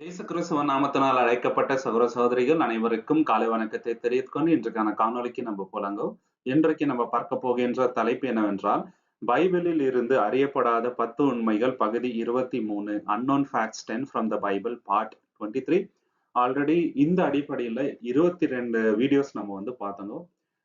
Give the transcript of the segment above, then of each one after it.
இயேசு கிறிஸ்துவ நாமத்தினால் அழைக்கப்பட்ட சகோதர சகோதரிகள் அனைவருக்கும் காலை வணக்கத்தை தெரிவித்துக்கொண்டு இன்றைக்கான காணொலிக்கு நம்ம போலாங்கோ. இன்றைக்கு நம்ம பார்க்க போகின்ற தலைப்பு என்னவென்றால் பைபிளில் இருந்து அறியப்படாத பத்து உண்மைகள் பகுதி இருபத்தி மூணு unknown facts ten from the Bible part twenty three already இந்த அடிப்படையில் இருபத்தி ரெண்டு வீடியோஸ் நம்ம வந்து பார்த்தோங்க.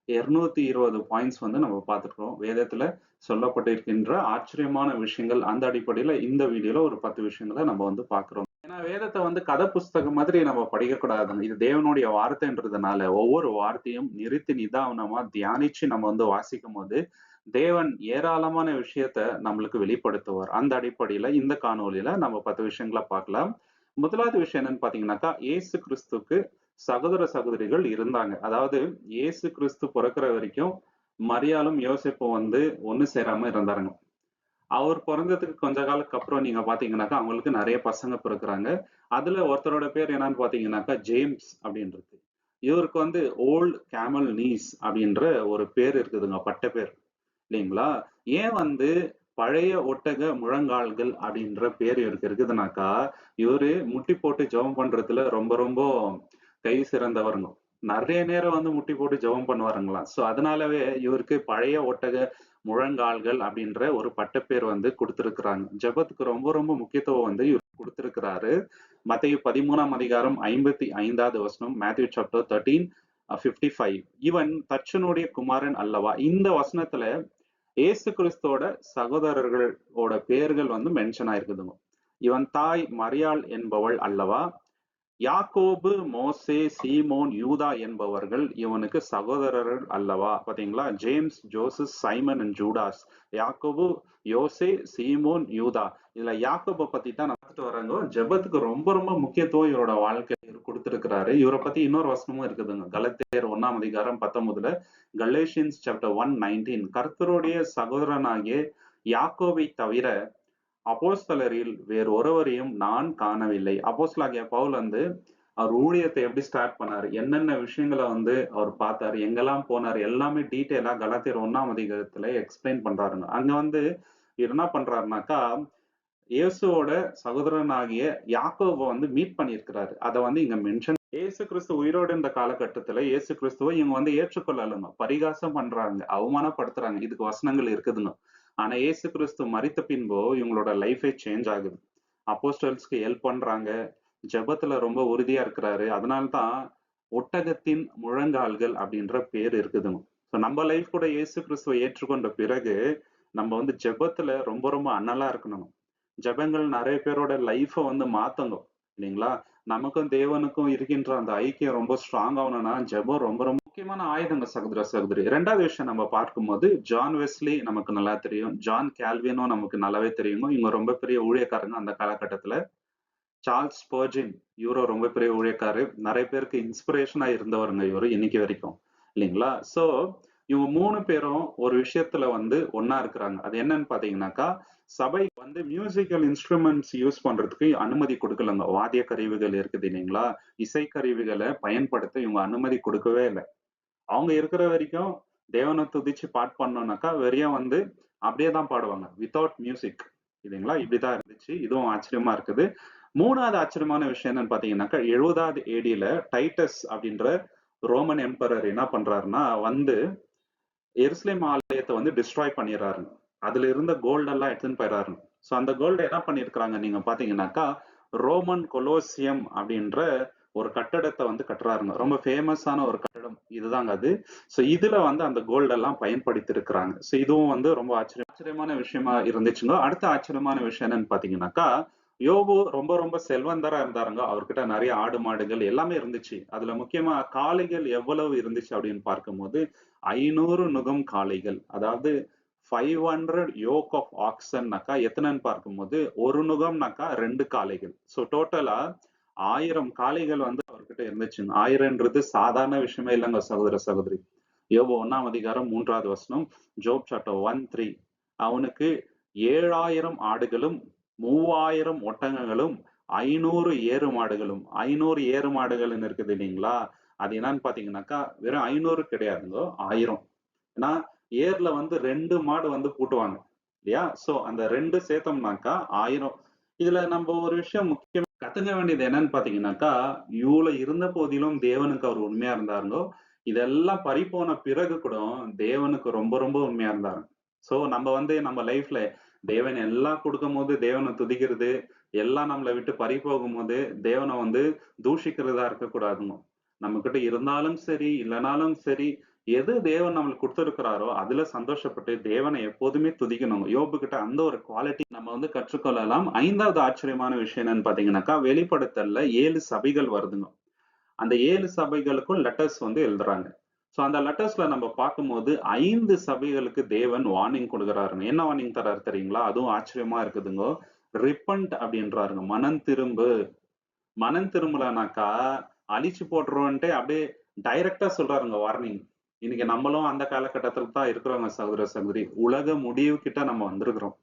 இருநூத்தி இருபது பாயிண்ட்ஸ் வந்து நம்ம பார்த்துருக்கோம். வேதத்துல சொல்லப்பட்டிருக்கின்ற ஆச்சரியமான விஷயங்கள் அந்த அடிப்படையில் இந்த வீடியோல ஒரு பத்து விஷயங்களை நம்ம வந்து பார்க்குறோம். வேதத்தை வந்து கதை புஸ்தகம் மாதிரி நம்ம படிக்கக்கூடாது இது தேவனுடைய வார்த்தைன்றதுனால ஒவ்வொரு வார்த்தையும் நிறுத்தி நிதானமா தியானிச்சு நம்ம வந்து வாசிக்கும் போது தேவன் ஏராளமான விஷயத்த நம்மளுக்கு வெளிப்படுத்துவார். அந்த அடிப்படையில இந்த காணொலியில நம்ம பத்து விஷயங்களை பார்க்கலாம். முதலாவது விஷயம் என்னன்னு பாத்தீங்கன்னாக்கா ஏசு கிறிஸ்துக்கு சகோதர சகோதரிகள் இருந்தாங்க. அதாவது இயேசு கிறிஸ்து பிறக்கிற வரைக்கும் மரியாலும் யோசிப்பும் வந்து ஒண்ணு சேராம இருந்தாருங்க. அவர் பிறந்ததுக்கு கொஞ்ச காலத்துக்கு அப்புறம் நீங்க பாத்தீங்கன்னாக்கா அவங்களுக்கு நிறைய பசங்க பிறக்குறாங்க. அதுல ஒருத்தரோட பேர் என்னன்னு பாத்தீங்கன்னாக்கா ஜேம்ஸ் அப்படின்றது. இவருக்கு வந்து ஓல்ட் கேமல் நீஸ் அப்படின்ற ஒரு பேர் இருக்குதுங்க பட்ட பேர். இல்லைங்களா? ஏன் வந்து பழைய ஒட்டக முழங்கால்கள் அப்படின்ற பேர் இவருக்கு இருக்குதுனாக்கா இவரு முட்டி போட்டு ஜெபம் பண்றதுல ரொம்ப ரொம்ப கை சிறந்தவருங்க. நிறைய நேரம் வந்து முட்டி போட்டு ஜெபம் பண்ணுவாருங்களாம். ஸோ அதனாலவே இவருக்கு பழைய ஒட்டக முழங்கால்கள் அப்படின்ற ஒரு பட்டப்பேர் வந்து கொடுத்துருக்குறாங்க. ஜெபத்துக்கு ரொம்ப ரொம்ப முக்கியத்துவம் வந்து இவர் கொடுத்துருக்கிறாரு. மத்திய பதிமூணாம் அதிகாரம் ஐம்பத்தி ஐந்தாவது வசனம் Matthew chapter thirteen fifty five இவன் தச்சனுடைய குமாரன் அல்லவா? இந்த வசனத்துல ஏசு கிறிஸ்தோட சகோதரர்களோட பேர்கள் வந்து மென்ஷன் ஆயிருக்குதுங்க. இவன் தாய் மரியாள் என்பவள் அல்லவா? யாக்கோபு மோசே சீமோன் யூதா என்பவர்கள் இவனுக்கு சகோதரர்கள் அல்லவா? பாத்தீங்களா James Joses Simon and Judas. யாக்கோபு யோசே சீமோன் யூதா. இதுல யாக்கோபை பத்தி தான் நடத்திட்டு வராங்க ஜெபத்துக்கு ரொம்ப ரொம்ப முக்கியத்துவம் இவரோட வாழ்க்கையில் கொடுத்திருக்கிறாரு. இவரை பத்தி இன்னொரு வசனமும் இருக்குதுங்க. கலத்தேர் ஒன்னாம் அதிகாரம் பத்தொன்பதுல கலேஷியன்ஸ் சாப்டர் ஒன் நைன்டீன் கர்த்தருடைய சகோதரனாகிய யாக்கோவை தவிர அப்போஸ்தலரில் வேறு ஒருவரையும் நான் காணவில்லை. அப்போஸ்லாகிய பவுல் வந்து அவர் ஊழியத்தை எப்படி ஸ்டார்ட் பண்ணார்? என்னென்ன விஷயங்களை வந்து அவர் பார்த்தாரு? எங்கெல்லாம் போனாரு? எல்லாமே டீட்டெயிலா கலாத்தியர் ஒன்னாம் அதிகாரத்துல எக்ஸ்பிளைன் பண்றாருங்க. அங்க வந்து என்ன பண்றாருனாக்கா இயேசுவோட சகோதரனாகிய யாக்கோவை வந்து மீட் பண்ணியிருக்கிறாரு. அதை வந்து இங்க மென்ஷன் இயேசு கிறிஸ்து உயிரோடு இருந்த காலகட்டத்துல இயேசு கிறிஸ்துவை இவங்க வந்து ஏற்றுக்கொள்ளலுங்க. பரிகாசம் பண்றாங்க. அவமானப்படுத்துறாங்க. இதுக்கு வசனங்கள் இருக்குதுன்னு ஆனா ஏசு கிறிஸ்து மறித்த பின்போ இவங்களோட லைஃபே சேஞ்ச் ஆகுது. அப்போஸ்டல்ஸ்க்கு ஹெல்ப் பண்றாங்க. ஜெபத்துல ரொம்ப உறுதியா இருக்கிறாரு. அதனால்தான் ஒட்டகத்தின் முழங்கால்கள் அப்படின்ற பேர் இருக்குதுங்க. ஸோ நம்ம லைஃப் கூட இயேசு கிறிஸ்துவை ஏற்றுக்கொண்ட பிறகு நம்ம வந்து ஜெபத்துல ரொம்ப ரொம்ப அனலா இருக்கணும். ஜெபங்கள் நிறைய பேரோட லைஃபை வந்து மாத்தங்க. இல்லைங்களா? நமக்கும் தேவனுக்கும் இருக்கின்ற அந்த ஐக்கியம் ரொம்ப ஸ்ட்ராங் ஆகணும்னா ஜெபம் ரொம்ப ரொம்ப முக்கியமான ஆயுதங்க சகோதர சகோதரி. ரெண்டாவது விஷயம் நம்ம பார்க்கும்போது ஜான் வெஸ்லி நமக்கு நல்லா தெரியும். ஜான் கேல்வினும் நமக்கு நல்லாவே தெரியுங்க. இவங்க ரொம்ப பெரிய ஊழியக்காரங்க அந்த காலகட்டத்துல. சார்ல்ஸ் பர்ஜின் இவரோ ரொம்ப பெரிய ஊழியக்காரு. நிறைய பேருக்கு இன்ஸ்பிரேஷனா இருந்தவருங்க இவரு இன்னைக்கு வரைக்கும். இல்லைங்களா? சோ இவங்க மூணு பேரும் ஒரு விஷயத்துல வந்து ஒன்னா இருக்கிறாங்க. அது என்னன்னு பாத்தீங்கன்னாக்கா சபை வந்து மியூசிக்கல் இன்ஸ்ட்ருமெண்ட்ஸ் யூஸ் பண்றதுக்கு அனுமதி கொடுக்கலங்க. வாத்திய கருவிகள் இருக்குது இல்லைங்களா? இசை கருவிகளை பயன்படுத்த இவங்க அனுமதி கொடுக்கவே இல்லை. அவங்க இருக்கிற வரைக்கும் தேவனை துதிச்சு பாட் பண்ணோம்னாக்கா வெறியா வந்து அப்படியே தான் பாடுவாங்க. வித்தவுட் மியூசிக் இல்லைங்களா? இப்படிதான் இருந்துச்சு. இதுவும் ஆச்சரியமா இருக்குது. மூணாவது ஆச்சரியமான விஷயம் என்னன்னு பாத்தீங்கன்னாக்கா எழுபதாவது ஏடியில டைட்டஸ் அப்படின்ற ரோமன் எம்பரர் என்ன பண்றாருன்னா வந்து எருசலேம் ஆலயத்தை வந்து டிஸ்ட்ராய் பண்ணிடுறாருங்க. அதுல இருந்த கோல்டெல்லாம் எடுத்துன்னு போயிடுறாரு. ஸோ அந்த கோல்டு என்ன பண்ணியிருக்கிறாங்க? நீங்க பாத்தீங்கன்னாக்கா ரோமன் கொலோசியம் அப்படின்ற ஒரு கட்டடத்தை வந்து கட்டுறாருங்க. ரொம்ப ஃபேமஸான ஒரு கட்டடம் இதுதாங்க அது. ஸோ இதுல வந்து அந்த கோல்டெல்லாம் பயன்படுத்தி இருக்கிறாங்க ஸோ இதுவும் வந்து ரொம்ப ஆச்சரியம் ஆச்சரியமான விஷயமா இருந்துச்சுங்க. அடுத்த ஆச்சரியமான விஷயம் என்னன்னு பாத்தீங்கன்னாக்கா யோபு ரொம்ப ரொம்ப செல்வந்தரா இருந்தாருங்க. அவர்கிட்ட நிறைய ஆடு மாடுகள் எல்லாமே இருந்துச்சு. அதுல முக்கியமா காளைகள் எவ்வளவு இருந்துச்சு அப்படின்னு பார்க்கும்போது ஐநூறு நுகம் காளைகள். அதாவது ஃபைவ் ஹண்ட்ரட் யோக் ஆஃப் ஆக்சன்னாக்கா எத்தனைன்னு பார்க்கும்போது ஒரு நுகம்னாக்கா ரெண்டு காளைகள். ஸோ டோட்டலா ஆயிரம் காளைகள் வந்து அவர்கிட்ட இருந்துச்சுங்க ஆயிரம்ன்றது சாதாரண விஷயமே இல்லைங்க சகோதர சகோதரி. யோபு ஒன்னாம் அதிகாரம் மூன்றாவது வசனம் ஜோப் சாட்டோ ஒன் த்ரீ அவனுக்கு ஏழாயிரம் ஆடுகளும் மூவாயிரம் ஒட்டகங்களும் ஐநூறு ஏறு மாடுகளும் ஐநூறு ஏறு மாடுகள்னு இருக்குது இல்லைங்களா? அது என்னன்னு பாத்தீங்கன்னாக்கா வெறும் ஐநூறு கிடையாதுங்க ஆயிரம். ஏன்னா ஏர்ல வந்து ரெண்டு மாடு வந்து பூட்டுவாங்க இல்லையா சோ அந்த ரெண்டு சேர்த்தோம்னாக்கா ஆயிரம் இதுல நம்ம ஒரு விஷயம் முக்கியம் கத்துக்க வேண்டியது என்னன்னு பாத்தீங்கன்னாக்கா, இவ்ளோ இருந்த போதிலும் தேவனுக்கு அவர் உண்மையா இருந்தாருங்கோ. இதெல்லாம் பறிப்போன பிறகு கூட தேவனுக்கு ரொம்ப ரொம்ப உண்மையா இருந்தாரு. சோ நம்ம வந்து நம்ம லைஃப்ல தேவன் எல்லாம் கொடுக்கும் போது தேவனை துதிக்கிறது, எல்லாம் நம்மளை விட்டு பறி போகும்போது தேவனை வந்து தூஷிக்கிறதா இருக்கக்கூடாதுங்க. நம்மகிட்ட இருந்தாலும் சரி, இல்லைனாலும் சரி, எது தேவன் நம்மளுக்கு கொடுத்துருக்கிறாரோ அதுல சந்தோஷப்பட்டு தேவனை எப்போதுமே துதிக்கணும் யோபு கிட்ட அந்த ஒரு குவாலிட்டி நம்ம வந்து கற்றுக்கொள்ளலாம். ஐந்தாவது ஆச்சரியமான விஷயம் என்னன்னு பாத்தீங்கன்னாக்கா, வெளிப்படுத்தல்ல ஏழு சபைகள் வருதுங்க. அந்த ஏழு சபைகளுக்கும் லெட்டர்ஸ் வந்து எழுதுறாங்க. சோ அந்த லெட்டர்ஸ்ல நம்ம பார்க்கும்போது ஐந்து சபைகளுக்கு தேவன் வார்னிங் கொடுக்குறாருங்க என்ன வார்னிங் தராரு தெரியுங்களா? அதுவும் ஆச்சரியமா இருக்குதுங்கோ. ரிப்பண்ட் அப்படின்றாருங்க. மனம் திரும்பு. மனம் திரும்பலனாக்கா, அழிச்சு போட்டுருவோன்ட்டு அப்படியே டைரக்டா சொல்றாருங்க வார்னிங். இன்னைக்கு நம்மளும் அந்த காலகட்டத்துல தான் இருக்கிறோங்க சகோதர, சகோதரி. உலக முடிவு கிட்ட நம்ம வந்திருக்கிறோம்.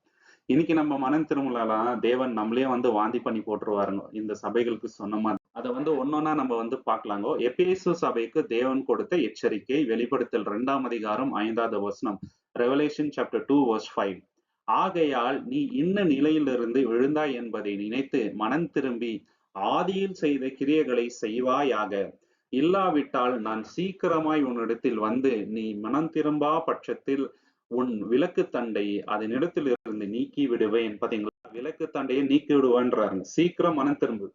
இன்னைக்கு நம்ம மனம் திரும்பலாம் தேவன் நம்மளே வந்து வாந்தி பண்ணி போட்டுருவாருங்க. இந்த சபைகளுக்கு சொன்ன மாதிரி. வந்து ஒன்னொன்னா நம்ம வந்து பார்க்கலாங்கோ. எபேசு சபைக்கு தேவன் கொடுத்த எச்சரிக்கை. வெளிப்படுத்தல் இரண்டாம் அதிகாரம் ஐந்தாவது வசனம். Revelation chapter two verse five ஆகையால் நீ இன்ன நிலையிலிருந்து விழுந்தாய் என்பதை நினைத்து மனம் திரும்பி ஆதியில் செய்த கிரியைகளை செய்வாயாக. இல்லாவிட்டால் நான் சீக்கிரமாய் உன்னிடத்தில் வந்து நீ மனம் திரும்பா பட்சத்தில் உன் விளக்கு தண்டை அதனிடத்திலிருந்து நீக்கி விடுவேன். பாத்தீங்களா? விளக்கு தண்டையை நீக்கி விடுவேன்றாருங்க. சீக்கிரம் மனம் திரும்பு.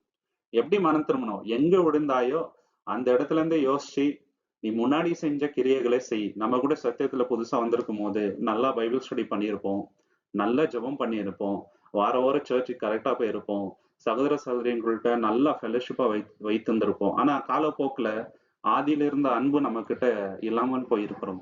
எப்படி மனம் திரும்பணும்? எங்க விழுந்தாயோ அந்த இடத்துல இருந்தே யோசிச்சு நீ முன்னாடி செஞ்ச கிரியைகளை செய். நம்ம கூட சத்தியத்துல புதுசா வந்திருக்கும் போது நல்லா பைபிள் ஸ்டடி பண்ணியிருப்போம். நல்லா ஜெபம் பண்ணியிருப்போம். வார வாரம் சர்ச்சுக்கு கரெக்டா போயிருப்போம். சகோதர, சகோதரிகள்ட்ட நல்லா ஃபெலோஷிப்பா வை வைத்திருந்திருப்போம். ஆனா காலப்போக்குல ஆதியில இருந்த அன்பு நம்ம கிட்ட இல்லாமல் போயிருக்கிறோம்.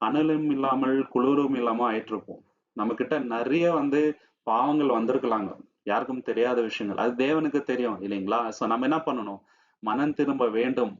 அனலும் இல்லாமல், குளிரும் இல்லாம ஆயிட்டிருப்போம். நம்மகிட்ட நிறைய வந்து பாவங்கள் வந்திருக்கலாங்க. யாருக்கும் தெரியாத விஷயங்கள். அது தேவனுக்கு தெரியும் இல்லைங்களா? சோ நம்ம என்ன பண்ணணும்? மனம் திரும்ப வேண்டும்.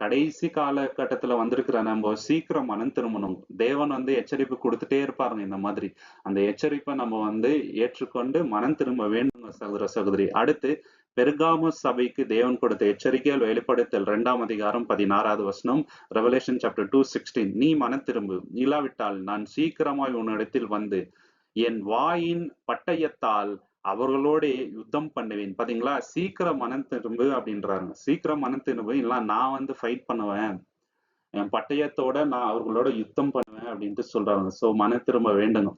கடைசி காலகட்டத்துல வந்திருக்கிற நம்ம சீக்கிரம் மனம் திரும்பணும். தேவன் வந்து எச்சரிப்பு கொடுத்துட்டே இருப்பாருங்க இந்த மாதிரி. அந்த எச்சரிப்பை நம்ம வந்து ஏற்றுக்கொண்டு மனம் திரும்ப வேண்டுங்க சகோதர, சகோதரி. அடுத்து பெருகாம சபைக்கு தேவன் கொடுத்த எச்சரிக்கையால் வெளிப்படுத்தல் இரண்டாம் அதிகாரம் 16வது வசனம். ரெவலேஷன் சாப்டர் 2:16 நீ மனம் திரும்பு. இல்லாவிட்டால் நான் சீக்கிரமாய் உன்னிடத்தில் வந்து என் வாயின் பட்டயத்தால் அவர்களோட யுத்தம் பண்ணுவேன். பாத்தீங்களா? சீக்கிரம் மனம் திரும்பு சீக்கிரம் மனம் திரும்பு. இல்ல நான் வந்து ஃபைட் பண்ணுவேன். என் பட்டயத்தோட நான் அவர்களோட யுத்தம் பண்ணுவேன் அப்படின்ட்டு சொல்றாங்க. சோ மன திரும்ப வேண்டுங்க.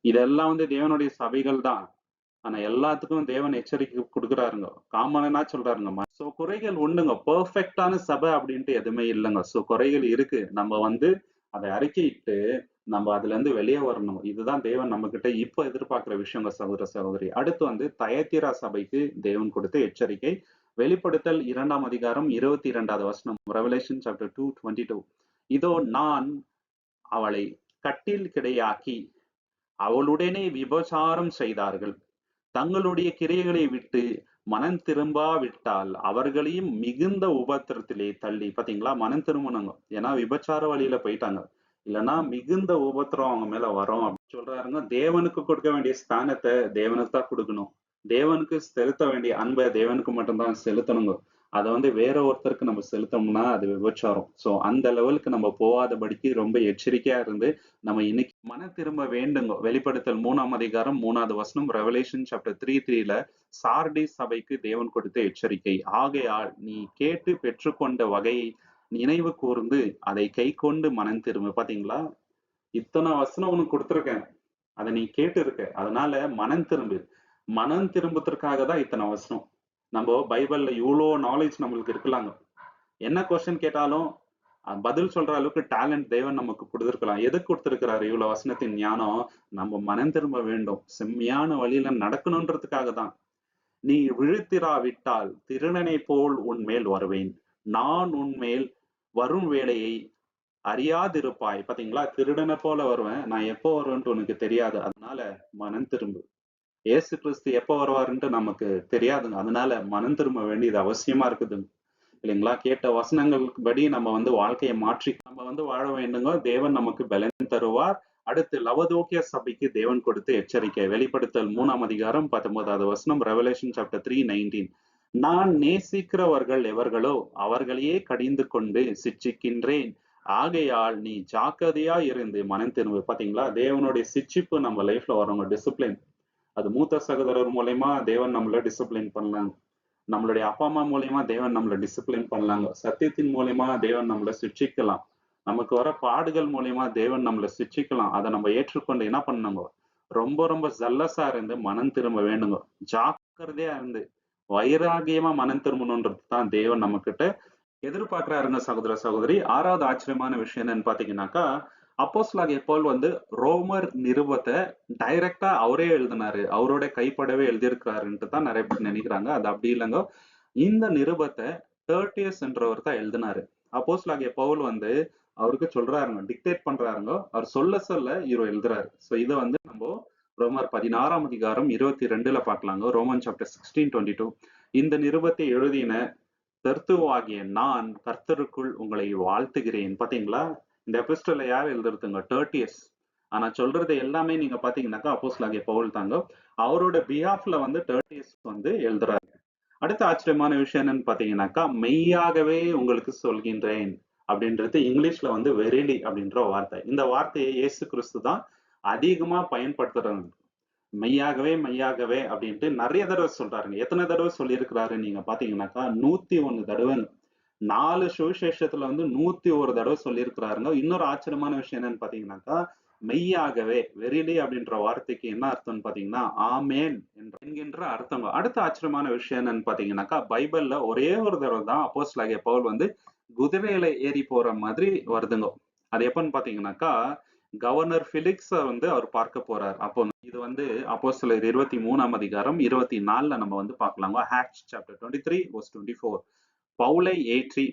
இதெல்லாம் வந்து தேவனுடைய சபைகள் தான். ஆனா எல்லாத்துக்கும் தேவன் எச்சரிக்கை கொடுக்குறாருங்க காமனா சொல்றாருங்க. சோ குறைகள் உண்டுங்க. பெர்ஃபெக்ட்டான சபை அப்படின்ட்டு எதுவுமே இல்லைங்க சோ குறைகள் இருக்கு. நம்ம வந்து அதை அறிக்கையிட்டு நம்ம அதுல இருந்து வெளியே வரணும். இதுதான் தேவன் நம்ம கிட்ட இப்ப எதிர்பார்க்கிற விஷயங்க சகோதர, சகோதரி. அடுத்து வந்து தயத்திரா சபைக்கு தேவன் கொடுத்த எச்சரிக்கை. வெளிப்படுத்தல் இரண்டாம் அதிகாரம் 22வது வசனம். ரெவலேஷன் சாப்டர் 2:22 இதோ நான் அவளை கட்டில் கிடையாக்கி அவளுடனே விபசாரம் செய்தார்கள். தங்களுடைய கிரியைகளை விட்டு மனம் திரும்பாவிட்டால் அவர்களையும் மிகுந்த உபத்திரத்திலே தள்ளி பாத்தீங்களா? மனம் திரும்பணுங்க. ஏன்னா விபச்சார வழியில போயிட்டாங்க. இல்லன்னா மிகுந்த உபத்திரம் அவங்க மேல வரும் அப்படின்னு சொல்றாருங்க. தேவனுக்கு கொடுக்க வேண்டிய ஸ்தானத்தை தேவனுக்கு தான் கொடுக்கணும் தேவனுக்கு செலுத்த வேண்டிய அன்பை தேவனுக்கு மட்டும்தான் செலுத்தணுங்க. அதை வந்து வேற ஒருத்தருக்கு நம்ம செலுத்தோம்னா அது விபச்சாரம். சோ அந்த லெவலுக்கு நம்ம போகாதபடிக்கு ரொம்ப எச்சரிக்கையா இருந்து நம்ம இன்னைக்கு மன திரும்ப வேண்டுங்க. வெளிப்படுத்தல் மூணாம் அதிகாரம் மூணாவது வசனம். ரெவலேஷன் சாப்டர் 3:3ல சார்டிஸ் சபைக்கு தேவன் கொடுத்த எச்சரிக்கை. ஆகையால் நீ கேட்டு பெற்றுக்கொண்ட வகையை நினைவு கூர்ந்து அதை கைக்கொண்டு மனம் திரும்பு. பாத்தீங்களா? இத்தனை வசனம் உனக்கு கொடுத்துருக்கேன் அதை நீ கேட்டு இருக்க. அதனால மனம் திரும்பு. மனம் திரும்புவதற்காக தான் இத்தனை வசனம். நம்ம பைபிள்ல இவ்வளோ நாலேஜ் நம்மளுக்கு இருக்கலாங்க. என்ன கொஸ்டின் கேட்டாலும் பதில் சொல்ற அளவுக்கு டேலண்ட் தேவன் நமக்கு கொடுத்துருக்கலாம் எதுக்கு கொடுத்துருக்கிறாரு இவ்வளவு வசனத்தின் ஞானம்? நம்ம மனம் திரும்ப வேண்டும். செம்மையான வழியில நடக்கணுன்றதுக்காக தான். நீ விழுத்திராவிட்டால் திருநனை போல் உன்மேல் வருவேன். நான் உன்மேல் வரும் வேலையை அறியாதிருப்பாய். பாத்தீங்களா? திருடனை போல வருவேன். நான் எப்போ வருவேன்ட்டு உனக்கு தெரியாது. அதனால மனம் திரும்பு. இயேசு கிறிஸ்து எப்போ வருவாருன்ட்டு நமக்கு தெரியாதுங்க. அதனால மனம் திரும்ப வேண்டியது அவசியமா இருக்குதுங்க. இல்லைங்களா? கேட்ட வசனங்களுக்கு படி நம்ம வந்து வாழ்க்கையை மாற்றி நம்ம வந்து வாழ வேண்டுங்க. தேவன் நமக்கு பலன் தருவார். அடுத்து லவதோக்கிய சபைக்கு தேவன் கொடுத்து எச்சரிக்கை. வெளிப்படுத்தல் மூணாம் அதிகாரம் 19வது வசனம். ரெவலேஷன் சாப்டர் 3:19 நான் நேசிக்கிறவர்கள் எவர்களோ அவர்களையே கடிந்து கொண்டு சிட்சிக்கின்றேன். ஆகையால் நீ ஜாக்கிரதையா இருந்து மனம் திரும்ப பாத்தீங்களா? தேவனுடைய சிச்சிப்பு நம்ம லைஃப்ல வரவங்க டிசிப்ளின். அது மூத்த சகோதரர் மூலியமா தேவன் நம்மள டிசிப்ளின் பண்ணலாம். நம்மளுடைய அப்பா அம்மா மூலியமா தேவன் நம்மள டிசிப்ளின் பண்ணலாங்க சத்தியத்தின் மூலியமா தேவன் நம்மள சிக்ஷிக்கலாம் நமக்கு வர பாடுகள் மூலியமா தேவன் நம்மள சிக்ஷிக்கலாம் அதை நம்ம ஏற்றுக்கொண்டு என்ன பண்ணுங்க ரொம்ப ரொம்ப ஜல்லஸா இருந்து மனம் திரும்ப வேண்டுங்க ஜாக்கிரதையா இருந்து வைராகியமா மனம் திரும்பணுன்றது தான் தேவன் நம்ம கிட்ட எதிர்பார்க்கிறாருங்க சகோதர சகோதரி. ஆறாவது ஆச்சரியமான விஷயம் என்னன்னு பாத்தீங்கன்னாக்கா அப்போஸ்லாகிய போல் வந்து ரோமர் நிருபத்தை டைரக்டா அவரே எழுதினாரு. அவரோட கைப்படவே எழுதியிருக்கிறாருன்ட்டு தான் நிறைய பேர் நினைக்கிறாங்க. அது அப்படி இல்லைங்க. இந்த நிருபத்தை தேர்ட்டியஸ் என்றவர் தான் எழுதினாரு. அப்போஸ்லாகிய பவுல் வந்து அவருக்கு சொல்றாருங்க டிக்டேட் பண்றாருங்க. அவர் சொல்ல சொல்ல இவர் எழுதுறாரு. ஸோ இதை வந்து நம்ம ரோமர் பதினாறாம் அதிகாரம் இருபத்தி ரெண்டுல பார்க்கலாங்க. Roman chapter sixteen twenty two இந்த நிருபத்தை எழுதின தெர்த்துவாகிய நான் கர்த்தருக்குள் உங்களை வாழ்த்துகிறேன். பாத்தீங்களா? இந்த எபிஸ்டல்ல யார் எழுதுறதுங்க? டேர்ட்டியஸ் ஆனா சொல்றது எல்லாமே நீங்க பாத்தீங்கன்னாக்கா அப்போஸ்லாகிய பவுல் தாங்க. அவரோட பிஹாஃப்ல வந்து டேர்ட்டியஸ் வந்து எழுதுறாரு. அடுத்த ஆச்சரியமான விஷயம் என்னன்னு பாத்தீங்கன்னாக்கா மெய்யாகவே உங்களுக்கு சொல்கின்றேன் அப்படின்றது இங்கிலீஷ்ல வந்து வெரிலி அப்படின்ற வார்த்தை. இந்த வார்த்தையை இயேசு கிறிஸ்து தான் அதிகமா பயன்படுத்துறாங்க மெய்யாகவே மெய்யாகவே அப்படின்ட்டு நிறைய தடவை சொல்றாருங்க. எத்தனை தடவை சொல்லியிருக்கிறாரு நீங்க பாத்தீங்கன்னாக்கா நூத்தி ஒன்னு தடவை. நாலு சுவிசேஷத்துல வந்து நூத்தி ஒரு தடவை சொல்லியிருக்கிறாருங்க. இன்னொரு ஆச்சரியமான விஷயம் என்னன்னு பாத்தீங்கன்னாக்கா மெய்யாகவே வெறிலி அப்படின்ற வார்த்தைக்கு என்ன அர்த்தம்னு பாத்தீங்கன்னா ஆமேன் என்ற என்கின்ற அர்த்தம். அடுத்த ஆச்சரியமான விஷயம் என்னன்னு பாத்தீங்கன்னாக்கா பைபிள்ல ஒரே ஒரு தடவை தான் அப்போஸ் லாகிய பவுல் வந்து குதிரையில ஏறி போற மாதிரி வருதுங்க. அது எப்பன்னு பாத்தீங்கன்னாக்கா கவர்னர் பிலிக்ஸ வந்து அவர் பார்க்க போறார். அப்போ இது வந்து அப்போ சிலர் இருபத்தி மூணாம் அதிகாரம் இருபத்தி நாலுல நம்ம வந்து பார்க்கலாங்க Acts chapter twenty three verse twenty four பவுலை ஏற்றி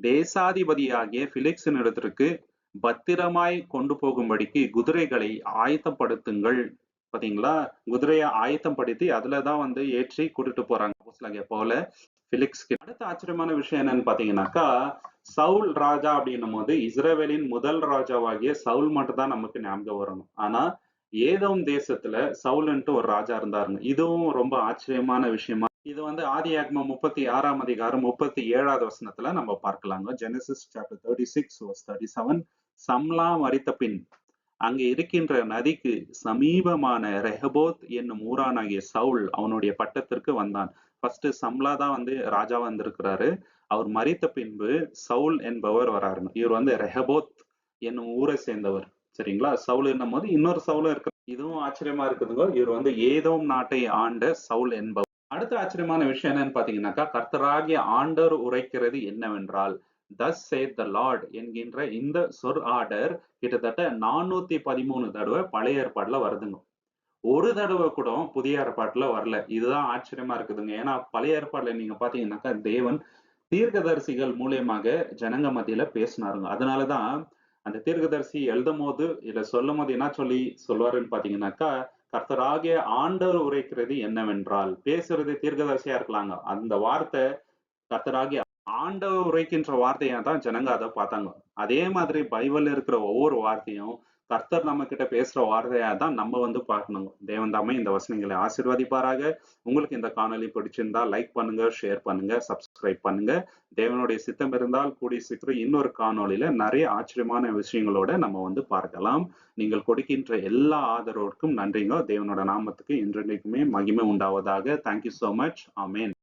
தேசாதிபதியாகிய பிலிக்ஸின் இடத்திற்கு பத்திரமாய் கொண்டு போகும்படிக்கு குதிரைகளை ஆயத்தப்படுத்துங்கள். பாத்தீங்களா? குதிரையை ஆயத்தம் படுத்தி அதுலதான் வந்து ஏற்றி கூட்டிட்டு போறாங்க. போல பிலிக்ஸ்க்கு அடுத்த ஆச்சரியமான விஷயம் என்னன்னு பாத்தீங்கன்னாக்கா சவுல் ராஜா அப்படின்னும் போது இஸ்ரேவேலின் முதல் ராஜாவாகிய சவுல் மட்டும் தான் நமக்கு ஞாபகம் வரணும். ஆனா ஏதோம் தேசத்துல சவுல்ன்ட்டு ஒரு ராஜா இருந்தாருங்க. இதுவும் ரொம்ப ஆச்சரியமான விஷயமா. இது வந்து ஆதி ஆத்மா முப்பத்தி ஆறாம் அதிகாரம் முப்பத்தி ஏழாவது வசனத்துல நம்ம பார்க்கலாங்க. Genesis chapter thirty six thirty seven சம்லா மறித்த பின் அங்கே இருக்கின்ற நதிக்கு சமீபமான ரெஹபோத் என்னும் ஊரானாகிய சவுல் அவனுடைய பட்டத்திற்கு வந்தான். ஃபர்ஸ்ட் சம்லா தான் வந்து ராஜா வந்திருக்கிறாரு. அவர் மறித்த பின்பு சவுல் என்பவர் வராரு. இவர் வந்து ரெஹபோத் என்னும் ஊரை சேர்ந்தவர். சரிங்களா? சவுல் என்னும் போது இன்னொரு சவுலும் இருக்கு. இதுவும் ஆச்சரியமா இருக்குதுங்க. இவர் வந்து ஏதோம் நாட்டை ஆண்ட சவுல் என்பவர். அடுத்த ஆச்சரியமான விஷயம் என்னன்னு பாத்தீங்கன்னாக்கா கர்த்தராகிய ஆண்டவர் உரைக்கிறது என்னவென்றால் தஸ் சேத் த லார்ட் என்கின்ற இந்த சொர் ஆர்டர் கிட்டத்தட்ட நானூத்தி பதிமூணு தடவை பழைய ஏற்பாடுல வருதுங்க. ஒரு தடவை கூட புதிய ஏற்பாட்டுல வரல. இதுதான் ஆச்சரியமா இருக்குதுங்க. ஏன்னா பழைய ஏற்பாடுல நீங்க பாத்தீங்கன்னாக்கா தேவன் தீர்க்கதரிசிகள் மூலியமாக ஜனங்க மத்தியில பேசினாருங்க. அதனாலதான் அந்த தீர்க்கதரிசி எழுதும் போது இல்ல சொல்லும் போது என்ன சொல்லி சொல்வாருன்னு பாத்தீங்கன்னாக்கா கர்த்தராகிய ஆண்டவர் உரைக்கிறது என்னவென்றால் பேசுறது தீர்க்கதரிசியா இருக்கலாங்க. அந்த வார்த்தை கர்த்தராகிய ஆண்டவர் உரைக்கின்ற வார்த்தையா தான் ஜனங்க அதை பார்த்தாங்க. அதே மாதிரி பைபிள் இருக்கிற ஒவ்வொரு வார்த்தையும் கர்த்தர் நம்ம கிட்ட பேசுற வார்த்தையா தான் நம்ம வந்து பார்க்கணுங்க. தேவன் தாமே இந்த வசனங்களை ஆசிர்வதிப்பாராக. உங்களுக்கு இந்த காணொலி பிடிச்சிருந்தா லைக் பண்ணுங்க ஷேர் பண்ணுங்க சப்ஸ்கிரைப் பண்ணுங்க. தேவனுடைய சித்தம் இருந்தால் கூடிய சீக்கிரம் இன்னொரு காணொலியில நிறைய ஆச்சரியமான விஷயங்களோட நம்ம வந்து பார்க்கலாம். நீங்கள் கொடுக்கின்ற எல்லா ஆதரவுக்கும் நன்றிங்க. தேவனோட நாமத்துக்கு இன்றைக்குமே மகிமை உண்டாவதாக. தேங்க்யூ சோ மச் ஆமேன்